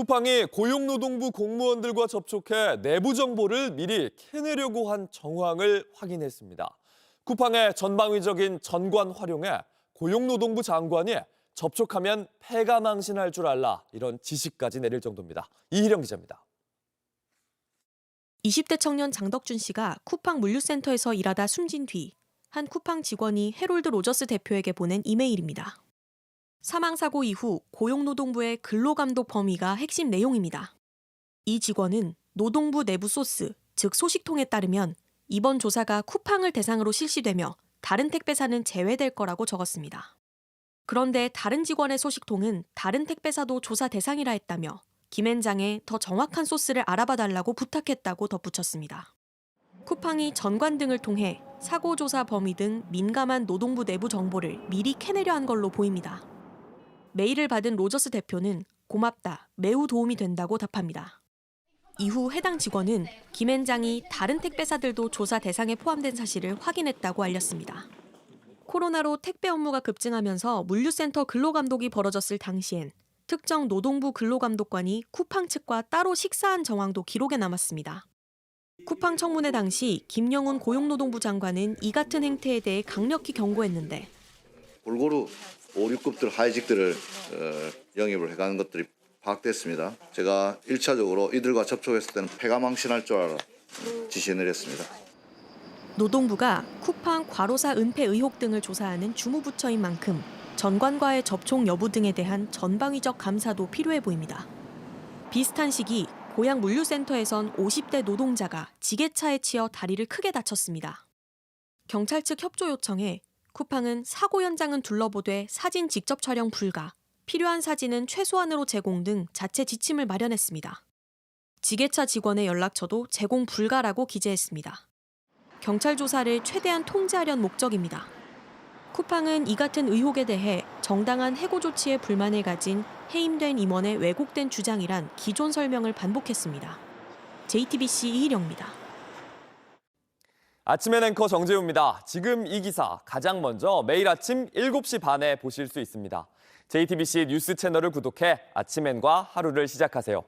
쿠팡이 고용노동부 공무원들과 접촉해 내부 정보를 미리 캐내려고 한 정황을 확인했습니다. 쿠팡의 전방위적인 전관 활용에 고용노동부 장관이 접촉하면 패가 망신할 줄 알라 이런 지시까지 내릴 정도입니다. 이희령 기자입니다. 20대 청년 장덕준 씨가 쿠팡 물류센터에서 일하다 숨진 뒤 한 쿠팡 직원이 해롤드 로저스 대표에게 보낸 이메일입니다. 사망 사고 이후 고용노동부의 근로감독 범위가 핵심 내용입니다. 이 직원은 노동부 내부 소스, 즉 소식통에 따르면 이번 조사가 쿠팡을 대상으로 실시되며 다른 택배사는 제외될 거라고 적었습니다. 그런데 다른 직원의 소식통은 다른 택배사도 조사 대상이라 했다며 김앤장에 더 정확한 소스를 알아봐 달라고 부탁했다고 덧붙였습니다. 쿠팡이 전관 등을 통해 사고 조사 범위 등 민감한 노동부 내부 정보를 미리 캐내려 한 걸로 보입니다. 메일을 받은 로저스 대표는 고맙다, 매우 도움이 된다고 답합니다. 이후 해당 직원은 김앤장이 다른 택배사들도 조사 대상에 포함된 사실을 확인했다고 알렸습니다. 코로나로 택배 업무가 급증하면서 물류센터 근로감독이 벌어졌을 당시엔 특정 노동부 근로감독관이 쿠팡 측과 따로 식사한 정황도 기록에 남았습니다. 쿠팡 청문회 당시 김영훈 고용노동부 장관은 이 같은 행태에 대해 강력히 경고했는데 골고루 5, 6급들 하이직들을 어, 영입을 해가는 것들이 파악됐습니다. 제가 1차적으로 이들과 접촉했을 때는 패가 망신할 줄 알아 지시 내렸습니다. 노동부가 쿠팡 과로사 은폐 의혹 등을 조사하는 주무부처인 만큼 전관과의 접촉 여부 등에 대한 전방위적 감사도 필요해 보입니다. 비슷한 시기 고향 물류센터에선 50대 노동자가 지게차에 치여 다리를 크게 다쳤습니다. 경찰 측 협조 요청에 쿠팡은 사고 현장은 둘러보되 사진 직접 촬영 불가, 필요한 사진은 최소한으로 제공 등 자체 지침을 마련했습니다. 지게차 직원의 연락처도 제공 불가라고 기재했습니다. 경찰 조사를 최대한 통제하려는 목적입니다. 쿠팡은 이 같은 의혹에 대해 정당한 해고 조치에 불만을 가진 해임된 임원의 왜곡된 주장이란 기존 설명을 반복했습니다. JTBC 이희령입니다. 아침엔 앵커 정재우입니다. 지금 이 기사 가장 먼저 매일 아침 7시 반에 보실 수 있습니다. JTBC 뉴스 채널을 구독해 아침엔과 하루를 시작하세요.